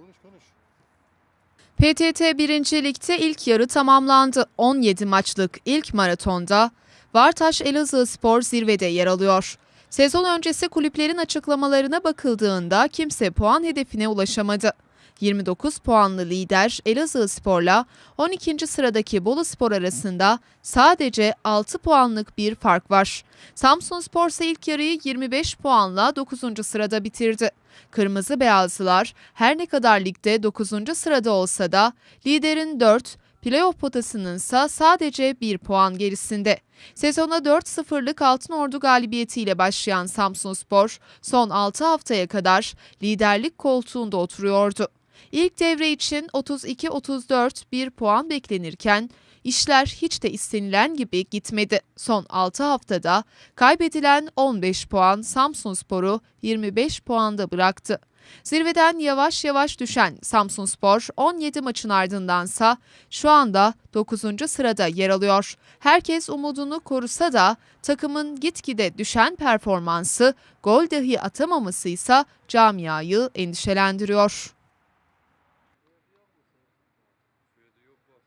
Konuş konuş. PTT 1. Lig'de ilk yarı tamamlandı. 17 maçlık ilk maratonda Vartaş Elazığ Spor zirvede yer alıyor. Sezon öncesi kulüplerin açıklamalarına bakıldığında kimse puan hedefine ulaşamadı. 29 puanlı lider Elazığ Spor'la 12. sıradaki Bolu Spor arasında sadece 6 puanlık bir fark var. Samsun Spor ise ilk yarıyı 25 puanla 9. sırada bitirdi. Kırmızı Beyazlılar her ne kadar ligde 9. sırada olsa da liderin 4, playoff potasının ise sadece 1 puan gerisinde. Sezona 4-0'lık Altın Ordu galibiyetiyle başlayan Samsunspor son 6 haftaya kadar liderlik koltuğunda oturuyordu. İlk devre için 32-34 bir puan beklenirken işler hiç de istenilen gibi gitmedi. Son 6 haftada kaybedilen 15 puan Samsunspor'u 25 puanda bıraktı. Zirveden yavaş yavaş düşen Samsunspor 17 maçın ardındansa şu anda 9. sırada yer alıyor. Herkes umudunu korusa da takımın gitgide düşen performansı, gol dahi atamaması ise camiayı endişelendiriyor.